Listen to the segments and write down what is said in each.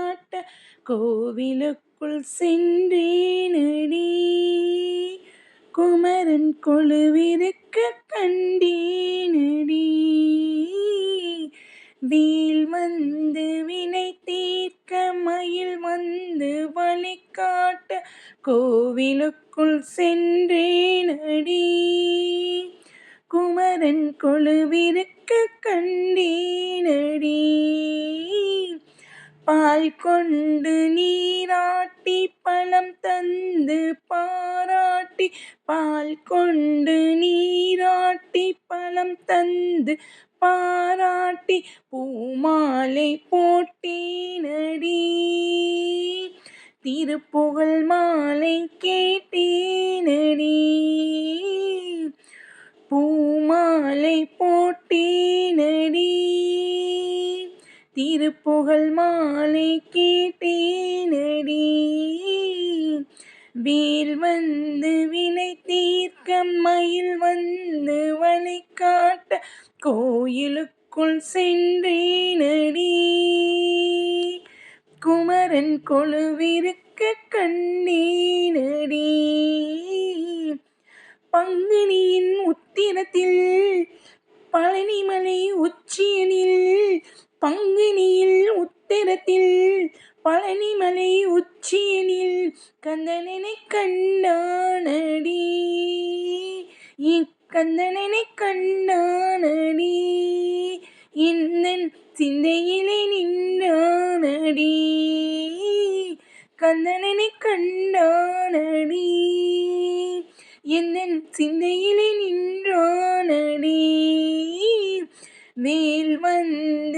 காட்ட கோவிலுக்குள் சென்றேனடி. குமரன் கொழுவிருக்க கண்டேனடி. வேல் வந்து வினை தீர்க்க மயில் வந்து வழி காட்ட கோவிலுக்குள் சென்றேனடி. குமரன் கொழுவிருக்க கண்டேனடி. பால் கொண்டு நீராட்டி பழம் தந்து பாராட்டி பால் கொண்டு நீராட்டி பழம் தந்து பாராட்டி பூமாலை போட்டேனடி. திருப்புகழ் மாலை கேட்டேனடி. பூமாலை போட்டேனடி. திருப்புகழ் மாலை கேட்டேனடி. வேல் வந்து வினை தீர்க்க மயில் வந்து வழி காட்ட கோயிலுக்குள் சென்றேனடி. குமரன் கொழுவிருக்க கண்டேனடி. பங்குனியின் உத்திரத்தில் பழனிமலை உச்சியனில் பங்குனியில் உத்தரத்தில் பழனிமலை உச்சியனில் கந்தனனை கண்டானடி. இக்கந்தனனை கண்டானடி. இன்னன் சிந்தையிலே நின்றானடி. கந்தனனை கண்டானடி. என்னன் சிந்தையிலே நின்றானடி. மேல் வந்த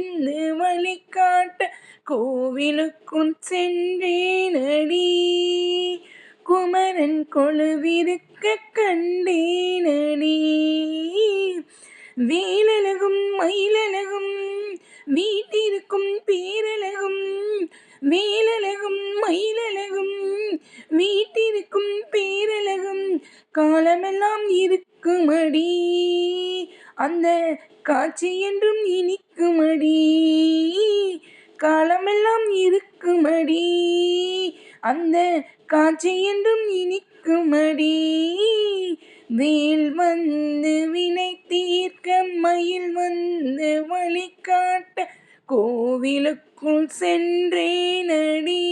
வந்து வழி காட்ட கோவிலுக்குள் சென்றேனடி. குமரன் கொழுவிருக்க கண்டேனடி. வேலழகும் மயிலழகும் வீட்டிருக்கும் பேரழகும் வேலழகும் மயிலழகும் வீட்டிருக்கும் பேரழகும் காலமெல்லாம் இருக்குமடி. அந்த காட்சி என்றும் இனிக்குமடி. காலமெல்லாம் இருக்குமடி. அந்த காட்சி என்றும் இனிக்குமடி. வேல் வந்து வினை தீர்க்க மயில் வந்து வழி காட்ட கோவிலுக்குள் சென்றேனடி.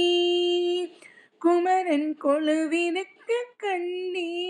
குமரன் கொழுவிருக்க கண்டே